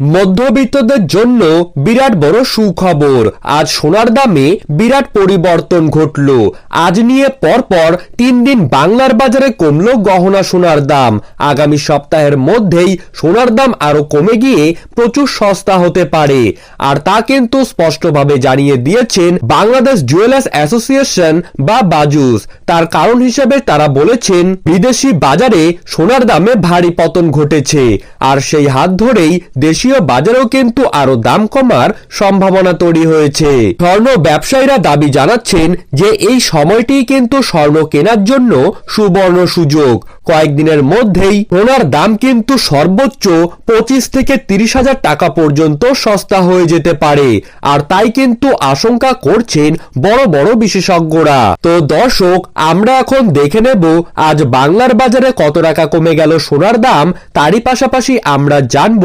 মধ্যবিত্তদের জন্য বিরাট বড় সুখবর। আজ সোনার দামে বিরাট পরিবর্তন ঘটল। আজ নিয়ে পরপর তিন দিন বাংলার বাজারে কমল গহনা সোনার দাম। আগামী সপ্তাহের মধ্যেই সোনার দাম আরও কমে গিয়ে প্রচুর সস্তা হতে পারে। আর তা কিন্তু স্পষ্টভাবে জানিয়ে দিয়েছেন বাংলাদেশ জুয়েলার্স অ্যাসোসিয়েশন বা বাজুস। তার কারণ হিসেবে তারা বলেছেন, বিদেশি বাজারে সোনার দামে ভারী পতন ঘটেছে। আর সেই হাত ধরেই দেশীয় বাজারেও কিন্তু আরও দাম কমার সম্ভাবনা তৈরি হয়েছে। স্বর্ণ ব্যবসায়ীরা দাবি জানাচ্ছেন যে এই সময়টি কিন্তু স্বর্ণ কেনার জন্য সুবর্ণ সুযোগ। কয়েকদিনের মধ্যেই সোনার দাম কিন্তু সর্বোচ্চ পঁচিশ থেকে তিরিশ হাজার টাকা পর্যন্ত সস্তা হয়ে যেতে পারে। আর তাই কিন্তু আশঙ্কা করছেন বড় বড় বিশেষজ্ঞরা। তো দর্শক, আমরা এখন দেখে নেব আজ বাংলার বাজারে কত টাকা কমে গেল সোনার দাম, তারই পাশাপাশি আমরা জানব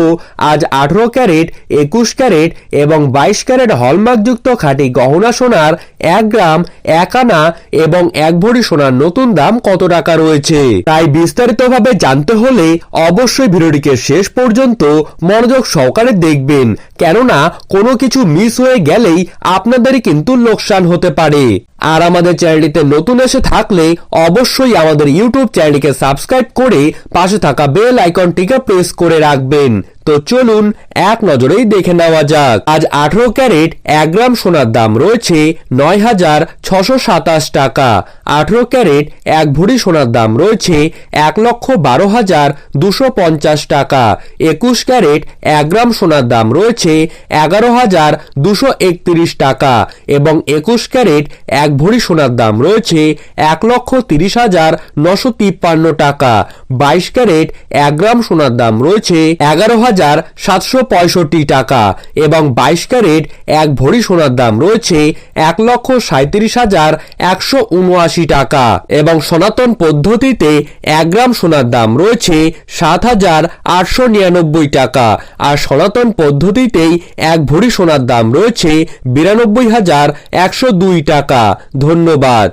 আজ আঠারো ক্যারেট, একুশ ক্যারেট এবং বাইশ ক্যারেট হলমার্কযুক্ত খাঁটি গহনা সোনার এক গ্রাম, এক আনা এবং এক ভরি সোনার নতুন দাম কত টাকা রয়েছে? তাই বিস্তারিতভাবে জানতে হলে অবশ্যই ভিডিওটিকে শেষ পর্যন্ত মনোযোগ সহকারে দেখবেন। কেননা কোনো কিছু মিস হয়ে গেলেই আপনাদেরই কিন্তু লোকসান হতে পারে। আর আমাদের চ্যানেলটিতে নতুন এসে থাকলে অবশ্যই আমাদের ইউটিউব চ্যানেলটিকে সাবস্ক্রাইব করে পাশে থাকা বেল আইকনটিকে প্রেস করে রাখবেন। তো চলুন, এক নজরেই দেখে নেওয়া যাক। আজ আঠারো ক্যারেট, এক গ্রাম সোনার দাম রয়েছে নয় হাজার ছশো সাতাশ টাকা। আঠারো ক্যারেট, এক ভরি সোনার দাম রয়েছে এক লক্ষ বারো হাজার দুশো পঞ্চাশ টাকা। একুশ ক্যারেট, এক গ্রাম সোনার দাম রয়েছে এগারো হাজার দুশো একত্রিশ টাকা। এবং একুশ ক্যারেট, এক ভরি সোনার দাম রয়েছে এক লক্ষ তিরিশ হাজার নশো তিপ্পান্ন টাকা। বাইশ ক্যারেট এক গ্রাম সোনার দাম রয়েছে এগারো হাজার সাতশো পঁয়ষট্টি টাকা এবং বাইশ ক্যারেট এক ভরি সোনার দাম রয়েছে এক লক্ষ সাঁত্রিশ হাজার একশো উনআশি টাকা এবং সনাতন পদ্ধতিতে এক গ্রাম সোনার দাম রয়েছে সাত হাজার আটশো নিরানব্বই টাকা আর সনাতন পদ্ধতিতেই এক ভরি সোনার দাম রয়েছে বিরানব্বই হাজার একশো দুই টাকা। ধন্যবাদ